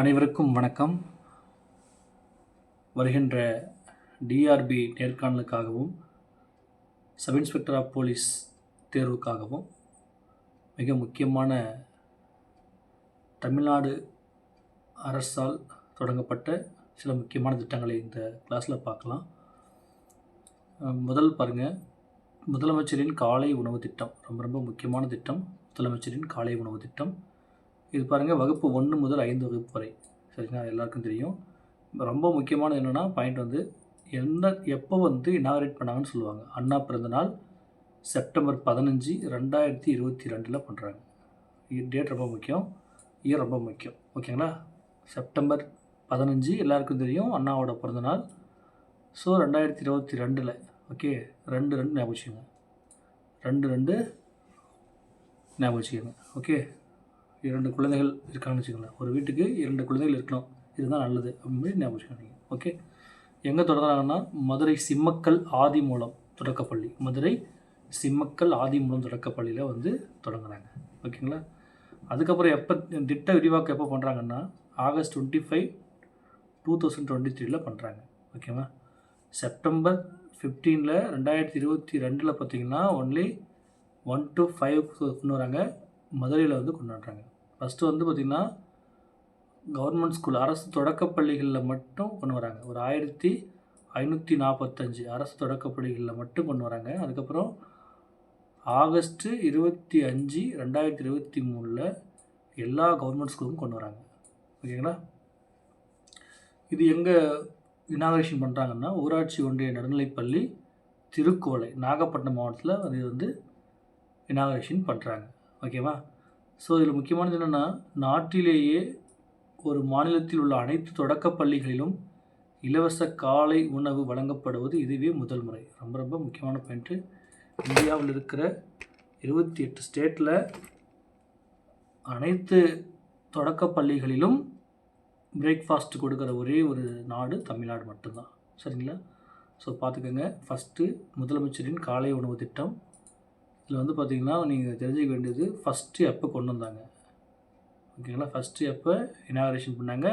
அனைவருக்கும் வணக்கம். வருகின்ற டிஆர்பி நேர்காணலுக்காகவும் சப் இன்ஸ்பெக்டர் ஆஃப் போலீஸ் தேர்வுக்காகவும் மிக முக்கியமான தமிழ்நாடு அரசால் தொடங்கப்பட்ட சில முக்கியமான திட்டங்களை இந்த கிளாஸில் பார்க்கலாம். முதல் பாருங்கள் முதலமைச்சரின் காலை உணவு திட்டம். ரொம்ப ரொம்ப முக்கியமான திட்டம். முதலமைச்சரின் காலை உணவு திட்டம். இது பாருங்கள் வகுப்பு ஒன்று முதல் ஐந்து வகுப்பு வரை. சரிங்களா? எல்லாருக்கும் தெரியும். ரொம்ப முக்கியமானது என்னென்னா பாயிண்ட் வந்து எந்த எப்போ வந்து இனாகரேட் பண்ணாங்கன்னு சொல்லுவாங்க. அண்ணா பிறந்தநாள் செப்டம்பர் பதினஞ்சு ரெண்டாயிரத்தி இருபத்தி ரெண்டில் பண்ணுறாங்க டேட் ரொம்ப முக்கியம். இயர் ரொம்ப முக்கியம். ஓகேங்களா? செப்டம்பர் பதினஞ்சு எல்லாருக்கும் தெரியும் அண்ணாவோட பிறந்தநாள் ஸோ ரெண்டாயிரத்தி இருபத்தி ரெண்டில் ஓகே? ரெண்டு ரெண்டு ஞாபகம் வச்சுக்கோங்க. ரெண்டு ரெண்டு ஞாபகம் வச்சுக்கோங்க. ஓகே? இரண்டு குழந்தைகள் இருக்காங்கன்னு வச்சுக்கோங்களேன். ஒரு வீட்டுக்கு இரண்டு குழந்தைகள் இருக்கணும். இதுதான் நல்லது அப்படின்னு ஞாபகம் வச்சுக்கோங்க ஓகே எங்கே தொடங்குறாங்கன்னா மதுரை சிம்மக்கல் ஆதிமூலம் தொடக்கப்பள்ளி. மதுரை சிம்மக்கல் ஆதிமூலம் தொடக்கப்பள்ளியில் வந்து தொடங்குறாங்க. ஓகேங்களா அதுக்கப்புறம் எப்போ திட்ட விரிவாக்கம் எப்போ பண்ணுறாங்கன்னா August twenty five two thousand twenty த்ரீல பண்ணுறாங்க ஓகேவா செப்டம்பர் ஃபிஃப்டீனில் ரெண்டாயிரத்தி இருபத்தி ரெண்டில் பார்த்தீங்கன்னா ஒன்லி ஒன் டு ஃபைவ் கொண்டு வராங்க. மதுரையில் வந்து கொண்டாடுறாங்க. ஃபஸ்ட்டு வந்து பார்த்திங்கன்னா கவர்மெண்ட் ஸ்கூல் அரசு தொடக்கப்பள்ளிகளில் மட்டும் கொண்டு வராங்க. ஒரு ஆயிரத்தி ஐநூற்றி நாற்பத்தஞ்சு அரசு தொடக்கப்பள்ளிகளில் மட்டும் கொண்டு வராங்க. அதுக்கப்புறம் ஆகஸ்ட்டு இருபத்தி அஞ்சு ரெண்டாயிரத்தி இருபத்தி மூணில் எல்லா கவர்மெண்ட் ஸ்கூலுக்கும் கொண்டு வராங்க. ஓகேங்களா? இது எங்கே இனாகரேஷன் பண்ணுறாங்கன்னா ஊராட்சி ஒன்றிய நடுநிலைப்பள்ளி திருக்கோலை நாகப்பட்டினம் மாவட்டத்தில் அது வந்து இனாகரேஷன் பண்ணுறாங்க ஓகேவா? ஸோ இதில் முக்கியமானது என்னென்னா நாட்டிலேயே ஒரு மாநிலத்தில் உள்ள அனைத்து தொடக்கப் பள்ளிகளிலும் இலவச காலை உணவு வழங்கப்படுவது இதுவே முதல் முறை. ரொம்ப ரொம்ப முக்கியமான பாயிண்ட்டு இந்தியாவில் இருக்கிற இருபத்தி எட்டு ஸ்டேட்டில் அனைத்து தொடக்க பள்ளிகளிலும் பிரேக்ஃபாஸ்ட் கொடுக்குற ஒரே ஒரு நாடு தமிழ்நாடு மட்டும்தான். சரிங்களா? ஸோ பார்த்துக்கோங்க. ஃபஸ்ட்டு முதலமைச்சரின் காலை உணவு திட்டம். இதில் வந்து பார்த்திங்கன்னா நீங்கள் தெரிஞ்சுக்க வேண்டியது ஃபஸ்ட்டு எப்போ கொண்டு வந்தாங்க. ஓகேங்களா ஃபஸ்ட்டு எப்போ இனாகரேஷன் பண்ணாங்க.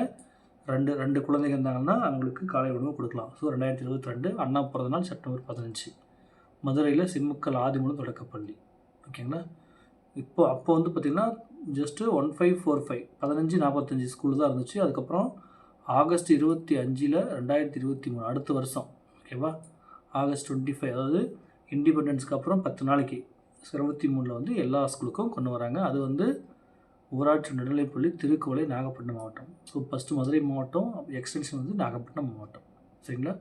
ரெண்டு ரெண்டு குழந்தைங்க இருந்தாங்கன்னா அவங்களுக்கு காலை உணவு கொடுக்கலாம். ஸோ ரெண்டாயிரத்தி இருபத்தி ரெண்டு அண்ணா பிறந்த நாள் செப்டம்பர் பதினஞ்சு. மதுரையில் சிம்முக்கல் ஆதிமூலம் தொடக்கப்பள்ளி. ஓகேங்களா இப்போ அப்போ வந்து பார்த்திங்கன்னா just one five four five பதினஞ்சு நாற்பத்தஞ்சு ஸ்கூல் தான் இருந்துச்சு. அதுக்கப்புறம் ஆகஸ்ட் இருபத்தி அஞ்சில் ரெண்டாயிரத்தி இருபத்தி மூணு அடுத்த வருஷம். ஓகேவா ஆகஸ்ட் டுவெண்ட்டி ஃபைவ் அதாவது இண்டிபெண்டன்ஸ்க்கு அப்புறம் பத்து நாளைக்கு. இருபத்தி மூணில் வந்து எல்லா ஸ்கூலுக்கும் கொண்டு வராங்க. அது வந்து ஊராட்சி நடுநிலைப்பள்ளி திருக்கோலை நாகப்பட்டினம் மாவட்டம். ஸோ ஃபஸ்ட்டு மதுரை மாவட்டம் எக்ஸ்டென்ஷன் வந்து நாகப்பட்டினம் மாவட்டம். சரிங்களா?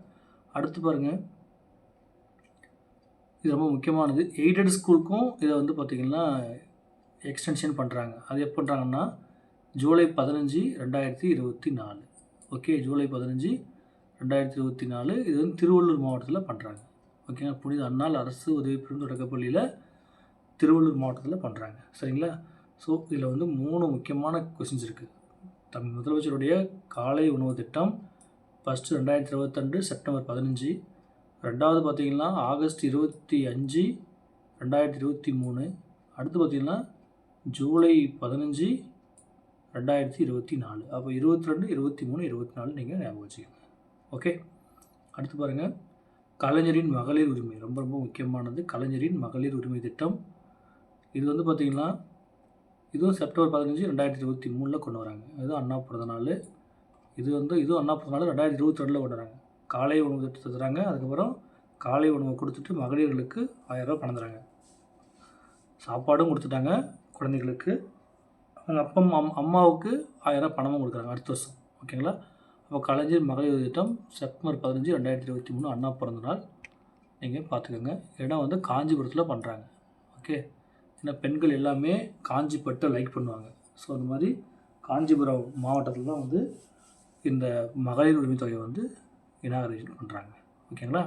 அடுத்து பாருங்கள் இது ரொம்ப முக்கியமானது. எய்டட் ஸ்கூலுக்கும் இதை வந்து பார்த்திங்கன்னா எக்ஸ்டென்ஷன் பண்ணுறாங்க அது எப்போ பண்ணுறாங்கன்னா ஜூலை பதினஞ்சு ரெண்டாயிரத்தி இருபத்தி நாலு. ஓகே ஜூலை பதினஞ்சு ரெண்டாயிரத்தி இருபத்தி நாலு. இது வந்து திருவள்ளூர் மாவட்டத்தில் பண்ணுறாங்க ஓகேங்களா புனித அண்ணால் அரசு உதவி பெறும் தொடக்கப்பள்ளியில் திருவள்ளூர் மாவட்டத்தில் பண்ணுறாங்க சரிங்களா? ஸோ இதில் வந்து மூணு முக்கியமான கொஷின்ஸ் இருக்குது தம் முதலமைச்சருடைய காலை உணவு திட்டம் ஃபஸ்ட்டு ரெண்டாயிரத்தி இருபத்தெண்டு செப்டம்பர் பதினஞ்சு. ரெண்டாவது பார்த்திங்கன்னா ஆகஸ்ட் இருபத்தி அஞ்சு ரெண்டாயிரத்தி இருபத்தி மூணு. அடுத்து பார்த்திங்கன்னா ஜூலை பதினஞ்சு ரெண்டாயிரத்தி இருபத்தி நாலு. அப்போ இருபத்தி ரெண்டு இருபத்தி மூணு இருபத்தி நாலு நீங்கள் ஞாபகம் வச்சுக்கோங்க. ஓகே அடுத்து பாருங்கள் கலைஞரின் மகளிர் உரிமை. ரொம்ப ரொம்ப முக்கியமானது. கலைஞரின் மகளிர் உரிமை திட்டம். இது வந்து பார்த்திங்கன்னா இதுவும் செப்டம்பர் பதினஞ்சு ரெண்டாயிரத்தி இருபத்தி மூணில் கொண்டு வராங்க. இது அண்ணா பிறந்த நாள் இது வந்து இதுவும் அண்ணா பிறந்த நாள் ரெண்டாயிரத்தி இருபத்தி ரெண்டில் கொண்டு வராங்க. காலை உணவு திட்டத்தை தராங்க அதுக்கப்புறம் காலை உணவு கொடுத்துட்டு மகளிர்களுக்கு ஆயிரரூபா பணம் தராங்க. சாப்பாடும் கொடுத்துட்டாங்க குழந்தைகளுக்கு. அவங்க அப்பா அம்மா அம்மாவுக்கு ஆயிரம் பணமும் கொடுக்குறாங்க அடுத்த வருஷம். ஓகேங்களா? அப்போ கலைஞர் மகளிர் திட்டம் செப்டம்பர் பதினஞ்சு ரெண்டாயிரத்தி இருபத்தி மூணு அண்ணா பிறந்த நாள் நீங்கள் பார்த்துக்கோங்க. இடம் வந்து காஞ்சிபுரத்தில் பண்ணுறாங்க ஓகே? ஏன்னா பெண்கள் எல்லாமே காஞ்சிப்பட்டை லைக் பண்ணுவாங்க. ஸோ அந்த மாதிரி காஞ்சிபுரம் மாவட்டத்தில் தான் வந்து இந்த மகளிர் உரிமைத்தொகையை வந்து இனாகரேஷன் பண்ணுறாங்க ஓகேங்களா?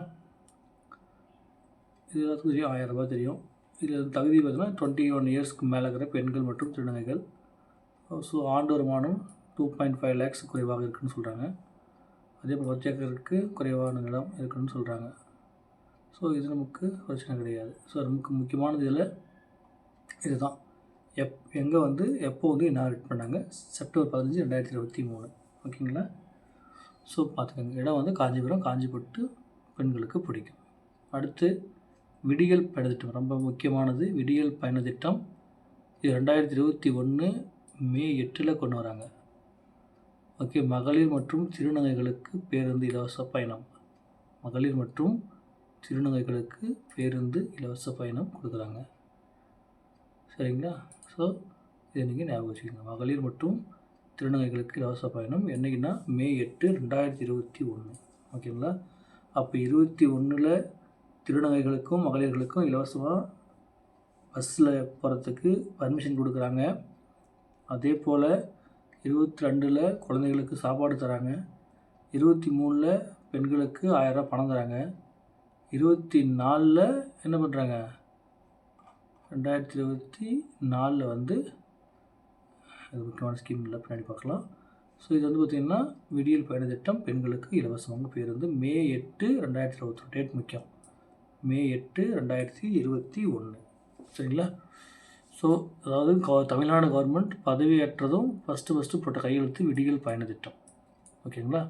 இது எல்லாத்துக்கும் தெரியும். ஆயிரம் ரூபாய் தெரியும். இதில் தகுதி பார்த்தீங்கன்னா டுவெண்ட்டி ஒன் இயர்ஸ்க்கு மேலே இருக்கிற பெண்கள் மற்றும் திருநங்கைகள். ஸோ ஆண்டு வருமானம் டூ பாயிண்ட் ஃபைவ் லேக்ஸ் குறைவாக இருக்குன்னு சொல்கிறாங்க அதே போல் பத்து ஏக்கருக்கு குறைவான நிலம் இருக்குன்னு சொல்கிறாங்க ஸோ இது நமக்கு பிரச்சனை கிடையாது. ஸோ நமக்கு முக்கியமானது இதில் இதுதான். எப் எங்கே வந்து எப்போ வந்து இனாகரேட் பண்ணாங்க? செப்டம்பர் பதினஞ்சு ரெண்டாயிரத்தி இருபத்தி மூணு. ஓகேங்களா? ஸோ பார்த்துக்கோங்க. இடம் வந்து காஞ்சிபுரம். காஞ்சிபுரத்து பெண்களுக்கு பிடிக்கும். அடுத்து விடியல் பயணத்திட்டம். ரொம்ப முக்கியமானது. விடியல் பயணத்திட்டம் இது ரெண்டாயிரத்தி இருபத்தி ஒன்று மே எட்டில் கொண்டு வராங்க. ஓகே மகளிர் மற்றும் திருநங்கைகளுக்கு பேருந்து இலவச பயணம். மகளிர் மற்றும் திருநங்கைகளுக்கு பேருந்து இலவச பயணம் கொடுக்குறாங்க. சரிங்களா? ஸோ இதை நீங்கள் ஞாபகம் வச்சுக்கோங்க. மகளிர் மற்றும் திருநங்கைகளுக்கு இலவச பயணம் என்னைக்குன்னா மே எட்டு ரெண்டாயிரத்தி இருபத்தி ஒன்று ஓகேங்களா? அப்போ இருபத்தி ஒன்றில் திருநங்கைகளுக்கும் மகளிர்களுக்கும் இலவசமாக பஸ்ஸில் போகிறதுக்கு பர்மிஷன் கொடுக்குறாங்க. அதே போல் இருபத்தி ரெண்டில் குழந்தைகளுக்கு சாப்பாடு தராங்க. இருபத்தி மூணில் பெண்களுக்கு ஆயிரரூபா பணம் தராங்க. இருபத்தி நாலில் என்ன பண்ணுறாங்க ரெண்டாயிரத்தி இருபத்தி நாலில் வந்து அது முக்கியமான ஸ்கீம் இல்லை பின்னாடி பார்க்கலாம். ஸோ இது வந்து பார்த்திங்கன்னா விடியல் பயண திட்டம் பெண்களுக்கு இலவசமாக பேருந்து மே எட்டு ரெண்டாயிரத்தி இருபத்தி டேட் முக்கியம். மே எட்டு ரெண்டாயிரத்தி இருபத்தி ஒன்று சரிங்களா? ஸோ அதாவது க தமிழ்நாடு கவர்மெண்ட் பதவியேற்றதும் ஃபஸ்ட்டு ஃபஸ்ட்டு போட்ட கையெழுத்து விடியல் பயண திட்டம் ஓகேங்களா?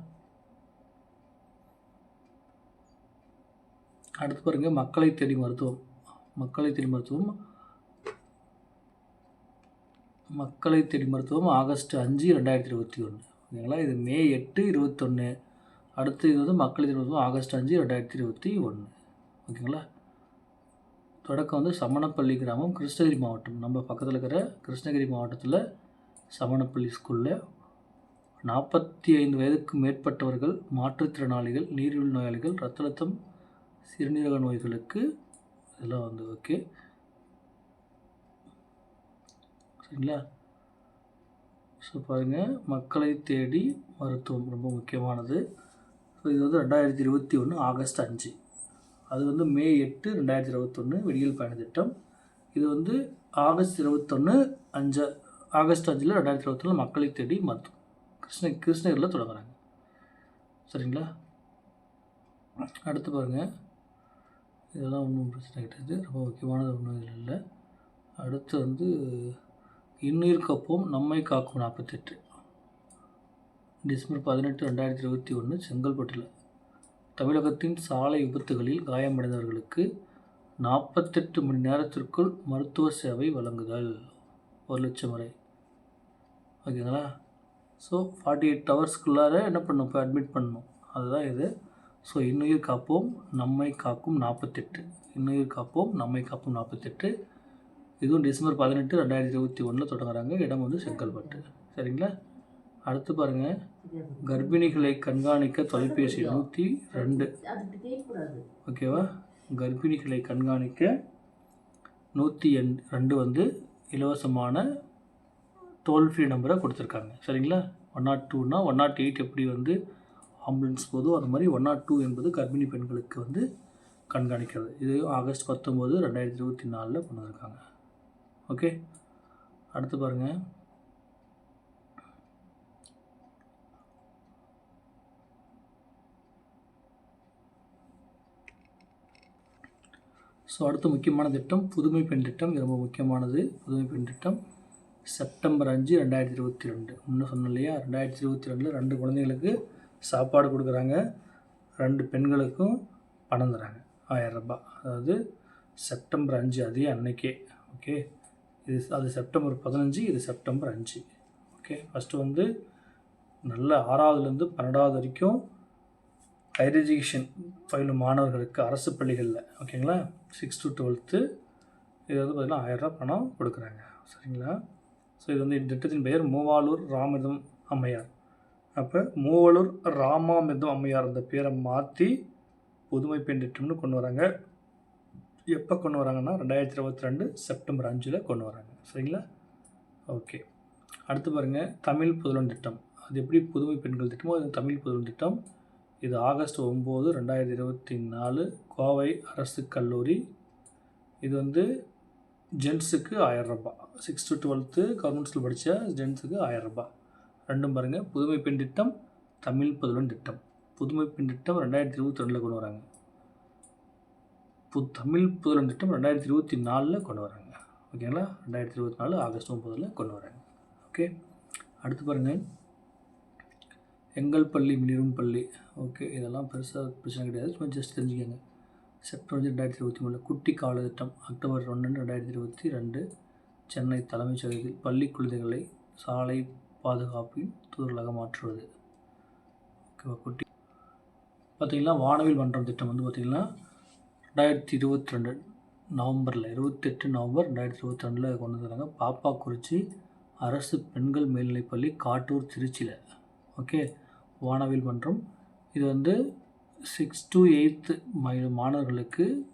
அடுத்து பாருங்கள் மக்களை தேடி மருத்துவம். மக்களை தேடி மருத்துவம். மக்களை தேடி மருத்துவம் ஆகஸ்ட் அஞ்சு ரெண்டாயிரத்தி இருபத்தி ஒன்று. ஓகேங்களா? இது மே எட்டு இருபத்தொன்று அடுத்து இது வந்து மக்களை தேடி மருத்துவம் ஆகஸ்ட் அஞ்சு ரெண்டாயிரத்தி இருபத்தி ஒன்று. ஓகேங்களா? தொடக்கம் வந்து சமணப்பள்ளி கிராமம் கிருஷ்ணகிரி மாவட்டம். நம்ம பக்கத்தில் இருக்கிற கிருஷ்ணகிரி மாவட்டத்தில் சமணப்பள்ளி ஸ்கூலில் நாற்பத்தி ஐந்து வயதுக்கு மேற்பட்டவர்கள் மாற்றுத்திறனாளிகள் நீரிழிவு நோயாளிகள் ரத்த அழுத்தம் சிறுநீரக நோய்களுக்கு இதெல்லாம் வந்து ஓகே சரிங்களா ஸோ பாருங்கள் மக்களை தேடி மருத்துவம் ரொம்ப முக்கியமானது. ஸோ இது வந்து ரெண்டாயிரத்தி இருபத்தி ஒன்று ஆகஸ்ட் அஞ்சு. அது வந்து மே எட்டு ரெண்டாயிரத்தி இருபத்தொன்று விடியல் பயண திட்டம் இது வந்து ஆகஸ்ட் இருபத்தொன்று அஞ்சு ஆகஸ்ட் அஞ்சில் ரெண்டாயிரத்தி இருபத்தொன்று மக்களை தேடி மருத்துவம். கிருஷ்ண கிருஷ்ணகிரியில் தொடங்குறாங்க. சரிங்களா? அடுத்து பாருங்கள் இதெல்லாம் ஒன்றும் பிரச்சனை கிடையாது. ரொம்ப முக்கியமானது ஒன்றும் இதில் இல்லை. அடுத்து வந்து இன்னுயிர் காப்போம் நம்மை காக்கும் நாற்பத்தெட்டு. டிசம்பர் பதினெட்டு ரெண்டாயிரத்தி இருபத்தி ஒன்று செங்கல்பட்டில். தமிழகத்தின் சாலை விபத்துகளில் காயமடைந்தவர்களுக்கு நாற்பத்தெட்டு மணி நேரத்திற்குள் மருத்துவ சேவை வழங்குதல். ஒரு லட்சம் வரை. ஓகேங்களா? ஸோ ஃபார்ட்டி எயிட் ஹவர்ஸ்க்குள்ளார என்ன பண்ணணும்? இப்போ அட்மிட் பண்ணணும். அதுதான் இது. ஸோ இன்னுயிர் காப்போம் நம்மை காக்கும் நாற்பத்தெட்டு. இன்னுயிர் காப்போம் நம்மை காப்போம் நாற்பத்தெட்டு. இதுவும் டிசம்பர் பதினெட்டு ரெண்டாயிரத்தி இருபத்தி ஒன்றில் தொடங்குறாங்க. இடம் வந்து செங்கல்பட்டு. சரிங்களா? அடுத்து பாருங்கள் கர்ப்பிணிகளை கண்காணிக்க தொலைபேசி நூற்றி ரெண்டு. ஓகேவா? கர்ப்பிணிகளை கண்காணிக்க நூற்றி எண் ரெண்டு வந்து இலவசமான டோல் ஃப்ரீ நம்பரை கொடுத்துருக்காங்க. சரிங்களா? ஒன் நாட் டூனா ஒன் நாட் எயிட் எப்படி வந்து ஆம்புலன்ஸ் போதோ அந்த மாதிரி ஒன் நாட் டூ என்பது கர்ப்பிணி பெண்களுக்கு வந்து கண்காணிக்கிறது. இது ஆகஸ்ட் பத்தொம்போது ரெண்டாயிரத்தி இருபத்தி நாலில் கொண்டு வந்திருக்காங்க. ஓகே. அடுத்து பாருங்கள் ஸோ அடுத்த முக்கியமான திட்டம் புதுமை பெண் திட்டம். இது ரொம்ப முக்கியமானது. புதுமை பெண் திட்டம். செப்டம்பர் அஞ்சு ரெண்டாயிரத்தி இருபத்தி ரெண்டு. முன்னே சொன்ன இல்லையா ரெண்டாயிரத்தி இருபத்தி ரெண்டில் ரெண்டு குழந்தைங்களுக்கு சாப்பாடு கொடுக்குறாங்க. ரெண்டு பெண்களுக்கும் பணம் தராங்க. ஆயிரம் ரூபாய். அதாவது செப்டம்பர் அஞ்சு அதே அன்னைக்கே. ஓகே. இது அது செப்டம்பர் பதினஞ்சு இது செப்டம்பர் அஞ்சு. ஓகே ஃபஸ்ட்டு வந்து நல்ல ஆறாவதுலேருந்து பன்னெண்டாவது வரைக்கும் ஹையர் எஜுகேஷன் பயிலும் மாணவர்களுக்கு அரசு பள்ளிகளில் ஓகேங்களா சிக்ஸ் டு டுவெல்த்து இது வந்து பார்த்திங்கன்னா ஆயிரரூபா பணம் கொடுக்குறாங்க. சரிங்களா? ஸோ இது வந்து இந்த திட்டத்தின் பெயர் மூவாலூர் ராமிதம் அம்மையார். அப்போ மூவலூர் ராமாமிர்தம் அம்மையார் அந்த பேரை மாற்றி புதுமை பெண் திட்டம்னு கொண்டு வராங்க. எப்போ கொண்டு வராங்கன்னா ரெண்டாயிரத்தி இருபத்தி ரெண்டு செப்டம்பர் அஞ்சில் கொண்டு வராங்க. சரிங்களா? ஓகே. அடுத்து பாருங்கள் தமிழ் புதுலன் திட்டம். அது எப்படி புதுமை பெண்கள் திட்டமோ அது தமிழ் புதுலன் திட்டம். இது ஆகஸ்ட் ஒம்பது ரெண்டாயிரத்தி இருபத்தி நாலு கோவை அரசு கல்லூரி. இது வந்து ஜென்ஸுக்கு ஆயரரூபா six to twelfth government school படித்த ஜென்ஸுக்கு ஆயரரூபா ரெண்டும் பாருங்கள் புதுமை பெண் திட்டம் தமிழ் புதுலன் திட்டம். புதுமை பெண் திட்டம் ரெண்டாயிரத்தி இருபத்தி ரெண்டில் கொண்டு வராங்க. பு தமிழ் புதுலன் திட்டம் ரெண்டாயிரத்தி இருபத்தி நாலில் கொண்டு வராங்க. ஓகேங்களா ரெண்டாயிரத்தி இருபத்தி நாலு ஆகஸ்ட் ஒம்பதில் கொண்டு வராங்க. ஓகே அடுத்து பாருங்கள் எங்கள் பள்ளி மினிரும் பள்ளி. ஓகே இதெல்லாம் பெருசாக பிரச்சனை கிடையாது. கொஞ்சம் ஜஸ்ட் தெரிஞ்சுக்கோங்க. செப்டம்பர் ரெண்டாயிரத்தி இருபத்தி மூணில் குட்டி கால திட்டம் அக்டோபர் ஒன்று ரெண்டாயிரத்தி இருபத்தி ரெண்டு சென்னை தலைமைச் செயலகத்தில் பள்ளி குழந்தைகளை சாலை பாதுகாப்பின் தூரலாக மாற்றுவது. ஓகேவா குட்டி. பார்த்திங்கன்னா வானவில் மன்றம் திட்டம் வந்து பார்த்திங்கன்னா ரெண்டாயிரத்தி இருபத்தி ரெண்டு நவம்பரில் இருபத்தெட்டு நவம்பர் ரெண்டாயிரத்தி இருபத்தி ரெண்டில் கொண்டு பாப்பா பாப்பாக்குறிச்சி அரசு பெண்கள் மேல்நிலைப்பள்ளி காட்டூர் திருச்சியில். ஓகே? வானவில் மன்றம். இது வந்து சிக்ஸ் டு எயித்து மாணவர்களுக்கு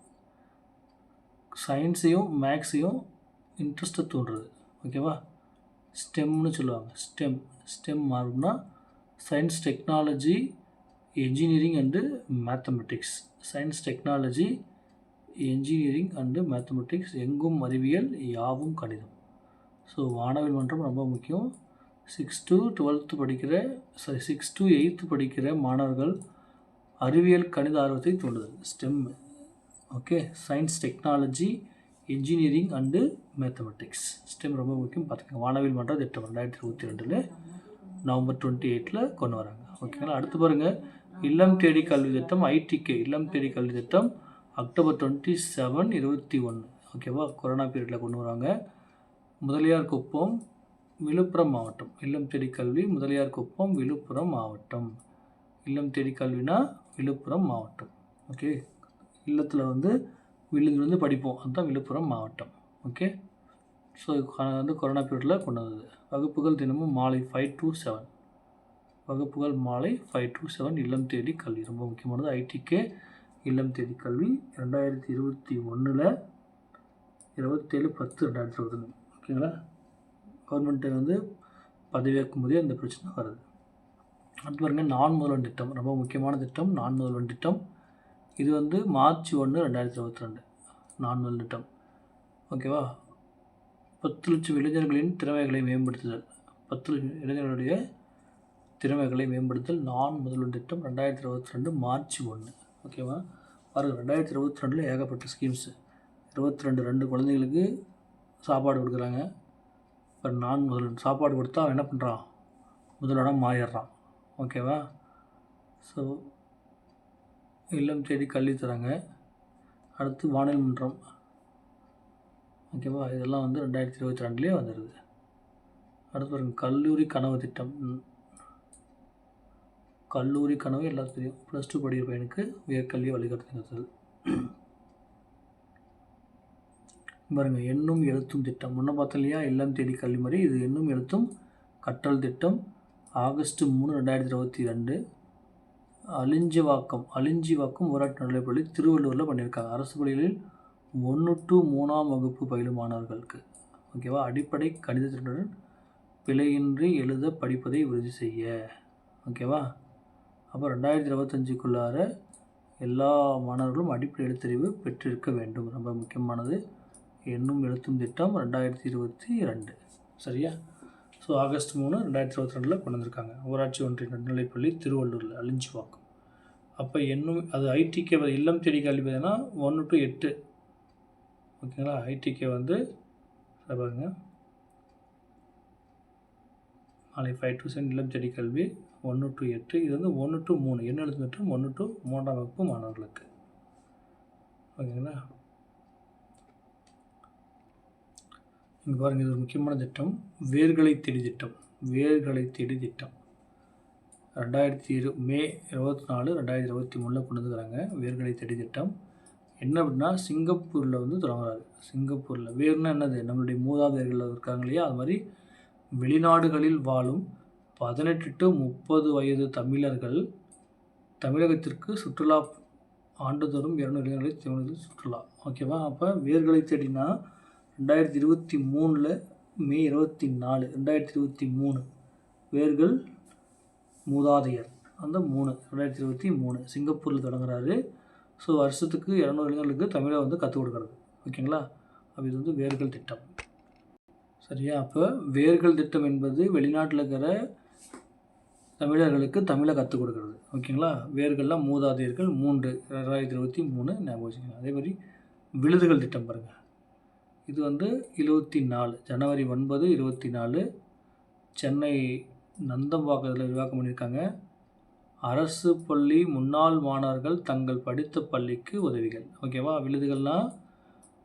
சயின்ஸையும் மேக்ஸையும் இன்ட்ரெஸ்ட்டை தூண்டுறது. ஓகேவா? ஸ்டெம்னு சொல்லுவாங்க. STEM STEM மாறும்னா science technology engineering and mathematics science technology engineering and mathematics எங்கும் அறிவியல் யாவும் கணிதம். ஸோ வானவில் மன்றம் ரொம்ப முக்கியம். சிக்ஸ் டு டுவெல்த்து படிக்கிற சாரி சிக்ஸ் டு எயித்து படிக்கிற மாணவர்கள் அறிவியல் கணித ஆர்வத்தை தூண்டுதல். STEM okay science technology engineering and mathematics STEM ரொம்ப முக்கியம் பார்த்துக்கோங்க. வானவில் மன்றம் திட்டம் ரெண்டாயிரத்தி இருபத்தி ரெண்டில் நவம்பர் டுவெண்ட்டி எயிட்டில் கொண்டு வராங்க. ஓகேங்களா அடுத்து பாருங்கள் இல்லம் தேடி கல்வி திட்டம் ஐடிகே இல்லம் தேடி கல்வி திட்டம் அக்டோபர் டுவெண்ட்டி செவன் இருபத்தி ஒன்று ஓகேவா கொரோனா பீரியடில் கொண்டு வராங்க. முதலியார் குப்பம் விழுப்புரம் மாவட்டம். இல்லம் தேடி கல்வி முதலியார் குப்பம் விழுப்புரம் மாவட்டம். இல்லம் தேடி கல்வினா விழுப்புரம் மாவட்டம். ஓகே இல்லத்தில் வந்து விழுந்து படிப்போம். அதுதான் விழுப்புரம் மாவட்டம். ஓகே ஸோ வந்து கொரோனா பீரியடில் கொண்டு வந்தது. வகுப்புகள் தினமும் மாலை ஃபைவ் டு செவன் வகுப்புகள் மாலை ஃபைவ் டு செவன் இல்லம் தேடி கல்வி. ரொம்ப முக்கியமானது ஐடிகே இல்லம் தேடி கல்வி. ரெண்டாயிரத்தி இருபத்தி ஒன்றில் இருபத்தேழு பத்து ரெண்டாயிரத்தி இருபத்தொன்று ஓகேங்களா கவர்மெண்ட்டை வந்து பதவியேற்கும் போதே அந்த பிரச்சனை வருது. அடுத்து பாருங்க நான் முதல்வன் திட்டம். ரொம்ப முக்கியமான திட்டம் நான் முதல்வன் திட்டம். இது வந்து மார்ச் ஒன்று ரெண்டாயிரத்தி இருபத்தி ரெண்டு. நான் முதல் திட்டம் ஓகேவா பத்து லட்சம் இளைஞர்களின் திறமைகளை மேம்படுத்துதல். பத்து லட்சம் இளைஞர்களுடைய திறமைகளை மேம்படுத்தல் நான் முதல்வர் திட்டம் ரெண்டாயிரத்தி இருபத்தி ரெண்டு மார்ச் ஒன்று. ஓகேவா பாருங்கள் ரெண்டாயிரத்தி இருபத்தி ரெண்டில் ஏகப்பட்ட ஸ்கீம்ஸு இருபத்தி ரெண்டு ரெண்டு குழந்தைங்களுக்கு சாப்பாடு கொடுக்குறாங்க. இப்போ நான் முதல்வர் சாப்பாடு கொடுத்தா அவன் என்ன பண்ணுறான் முதலிடம் மாறிடுறான். ஓகேவா ஸோ இல்லம் தேடி கல்வி தராங்க. அடுத்து வானில் மன்றம். ஓகேவா இதெல்லாம் வந்து ரெண்டாயிரத்தி இருபத்தி ரெண்டுலேயே வந்துடுது அடுத்து பாருங்க கல்லூரி கனவு திட்டம். ம். கல்லூரி கனவு எல்லாத்துக்கும் தெரியும். ப்ளஸ் டூ படிக்கிற பையனுக்கு உயர்கல்வி வழிகாட்டுதல் பாருங்கள் எண்ணும் எழுத்தும் திட்டம். முன்ன பார்த்தோம் இல்லையா இல்லம் தேடி கல்வி முறை இது எண்ணும் எழுத்தும் கற்றல் திட்டம். ஆகஸ்ட் மூணு ரெண்டாயிரத்தி இருபத்தி ரெண்டு. அலிஞ்சிவாக்கம் அலிஞ்சிவாக்கம் ஊராட்சி நடுநிலைப்பள்ளி திருவள்ளூரில் பண்ணியிருக்காங்க. அரசு பள்ளிகளில் ஒன்று டு மூணாம் வகுப்பு பயிலும் மாணவர்களுக்கு. ஓகேவா அடிப்படை கணிதத்தினுடன் பிழையின்றி எழுத படிப்பதை உறுதி செய்ய. ஓகேவா அப்போ ரெண்டாயிரத்தி இருபத்தஞ்சுக்குள்ளார எல்லா மாணவர்களும் அடிப்படை எழுத்தறிவு பெற்றிருக்க வேண்டும். ரொம்ப முக்கியமானது. எண்ணும் எழுத்தும் திட்டம் ரெண்டாயிரத்தி இருபத்தி ரெண்டு சரியா? ஸோ ஆகஸ்ட் மூணு ரெண்டாயிரத்தி இருபத்தி ரெண்டில் கொண்டு வந்திருக்காங்க ஊராட்சி ஒன்றிய நடுநிலைப்பள்ளி திருவள்ளூரில் அலிஞ்சிவாக்கம் அப்போ என்னும் அது ஐடிகே இல்லம் தேடி கல்வி பார்த்தீங்கன்னா ஒன்று டு எட்டு. ஓகேங்களா? ஐடிகே வந்து பாருங்க. நாளை ஃபைவ் டு செவன் இல்லம் தேடி கல்வி ஒன்று டு எட்டு. இது வந்து ஒன்று டு மூணு. எண்ணெழுத்து எழுத்து மற்றும் ஒன்று டு மூன்றாம் வகுப்பு மாணவர்களுக்கு. ஓகேங்களா? இங்கே பாருங்கள் இது ஒரு முக்கியமான திட்டம். வேர்களை தேடி திட்டம். வேர்களை தேடி திட்டம். ரெண்டாயிரத்தி இரு மே இருபத்தி நாலு ரெண்டாயிரத்தி இருபத்தி மூணில் கொண்டு வந்துக்கிறாங்க வேர்களை தேடி திட்டம். என்ன அப்படின்னா சிங்கப்பூரில் வந்து தொடங்குறாரு. சிங்கப்பூரில். வேர்னா என்னது? நம்மளுடைய மூதாதையர்கள் இருக்காங்க இல்லையா? அது மாதிரி வெளிநாடுகளில் வாழும் பதினெட்டு டு முப்பது வயது தமிழர்கள் தமிழகத்திற்கு சுற்றுலா ஆண்டுதோறும் இரநூறு இளைஞர்களை தமிழகத்தில் சுற்றுலா. ஓகேவா அப்போ வேர்களை தேடினா ரெண்டாயிரத்தி இருபத்தி மூணில் மே இருபத்தி நாலு ரெண்டாயிரத்தி இருபத்தி மூணு. வேர்கள் மூதாதையர். அந்த மூணு ரெண்டாயிரத்தி இருபத்தி மூணு. சிங்கப்பூரில் தொடங்குறாரு. ஸோ வருஷத்துக்கு இரநூறு இளைஞர்களுக்கு தமிழை வந்து கற்றுக் கொடுக்குறது. ஓகேங்களா அப்போ இது வந்து வேர்கள் திட்டம். சரியா? அப்போ வேர்கள் திட்டம் என்பது வெளிநாட்டில் இருக்கிற தமிழர்களுக்கு தமிழை கற்றுக் கொடுக்குறது. ஓகேங்களா? வேர்கள்லாம் மூதாதையர்கள் மூன்று ரெண்டாயிரத்தி இருபத்தி மூணு ஞாபகம் வச்சுக்கணும் அதே மாதிரி விழுதுகள் திட்டம் பாருங்கள் இது வந்து இருபத்தி நாலு ஜனவரி ஒன்பது இருபத்தி நாலு. சென்னை நந்தம்பாக்கத்தில் விரிவாக்கம் பண்ணியிருக்காங்க. அரசு பள்ளி முன்னாள் மாணவர்கள் தங்கள் படித்த பள்ளிக்கு உதவிகள். ஓகேவா? விழுதுகள்னால்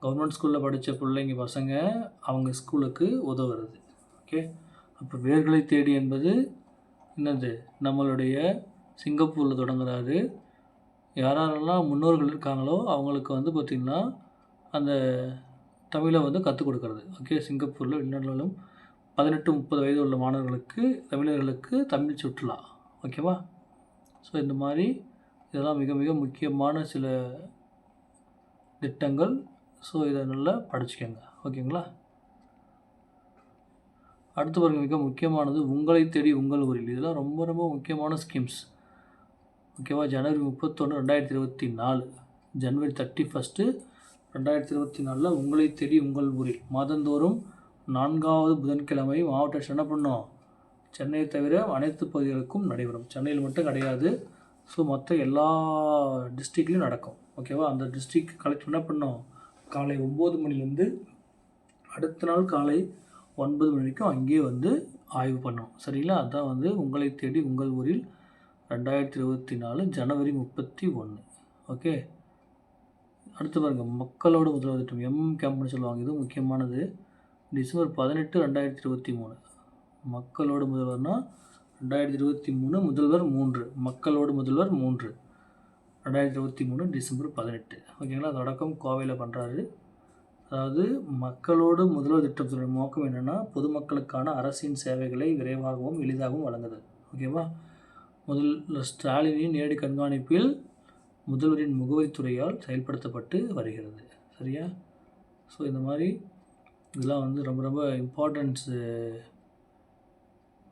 கவர்மெண்ட் ஸ்கூலில் படித்த பிள்ளைங்க பசங்க அவங்க ஸ்கூலுக்கு உதவுறது. ஓகே? அப்போ வேர்களை தேடி என்பது என்னது? நம்மளுடைய சிங்கப்பூரில் தொடங்குறாரு. யாரெல்லாம் முன்னோர்கள் இருக்காங்களோ அவங்களுக்கு வந்து பார்த்திங்கன்னா அந்த தமிழை வந்து கற்றுக் கொடுக்கறது. ஓகே சிங்கப்பூரில் வெளிநாடுகளும் பதினெட்டு முப்பது வயது உள்ள மாணவர்களுக்கு தமிழர்களுக்கு தமிழ் சுற்றுலா. ஓகேவா? ஸோ இந்த மாதிரி இதெல்லாம் மிக மிக முக்கியமான சில திட்டங்கள். ஸோ இதை நல்லா படிச்சுக்கோங்க. ஓகேங்களா? அடுத்து பாருங்க மிக முக்கியமானது உங்களை தேடி உங்கள் ஊரில். இதெல்லாம் ரொம்ப ரொம்ப முக்கியமான ஸ்கீம்ஸ் ஓகேவா? ஜனவரி முப்பத்தொன்று ரெண்டாயிரத்தி இருபத்தி நாலு. ஜனவரி தேர்ட்டி ஃபஸ்ட்டு ரெண்டாயிரத்தி இருபத்தி நாலில் உங்களை தேடி உங்கள் ஊரில். மாதந்தோறும் நான்காவது புதன்கிழமை மாவட்ட என்ன பண்ணோம்? சென்னையை தவிர அனைத்து பகுதிகளுக்கும் நடைபெறும். சென்னையில் மட்டும் கிடையாது. ஸோ மற்ற எல்லா டிஸ்ட்ரிக்ட்லேயும் நடக்கும். ஓகேவா? அந்த டிஸ்ட்ரிக்ட் கலெக்டர் என்ன பண்ணோம்? காலை ஒம்பது மணிலேருந்து அடுத்த நாள் காலை ஒன்பது மணி வரைக்கும் அங்கேயே வந்து ஆய்வு பண்ணோம் சரிங்களா? அதான் வந்து உங்களை தேடி உங்கள் ஊரில் ரெண்டாயிரத்தி இருபத்தி நாலு ஜனவரி முப்பத்தி ஒன்று ஓகே? அடுத்து பாருங்கள் மக்களோட முதல்வர் திட்டம். எம் கேம்ப்னு சொல்லுவாங்க. இது முக்கியமானது. டிசம்பர் பதினெட்டு ரெண்டாயிரத்தி இருபத்தி மூணு மக்களோட முதல்வர்னால் ரெண்டாயிரத்தி இருபத்தி மூணு முதல்வர் மூன்று. மக்களோடு முதல்வர் மூன்று. ரெண்டாயிரத்தி இருபத்தி மூணு டிசம்பர் பதினெட்டு. ஓகேங்களா? தொடக்கம் கோவையில் பண்ணுறாரு அதாவது மக்களோடு முதல்வர் திட்டத்தோட நோக்கம் என்னென்னா பொதுமக்களுக்கான அரசின் சேவைகளை விரைவாகவும் எளிதாகவும் வழங்குதல். ஓகேவா முதல் ஸ்டாலினின் நேரடி கண்காணிப்பில் முதல்வரின் முகவரித்துறையால் செயல்படுத்தப்பட்டு வருகிறது. சரியா? ஸோ இந்த மாதிரி இதெல்லாம் வந்து ரொம்ப ரொம்ப இம்பார்ட்டன்ஸு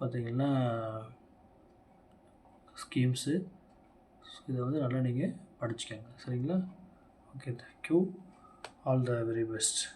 பார்த்திங்கன்னா ஸ்கீம்ஸு ஸோ இதை வந்து நல்லா நீங்கள் படிச்சுக்கோங்க. சரிங்களா? Okay thank you all the very best.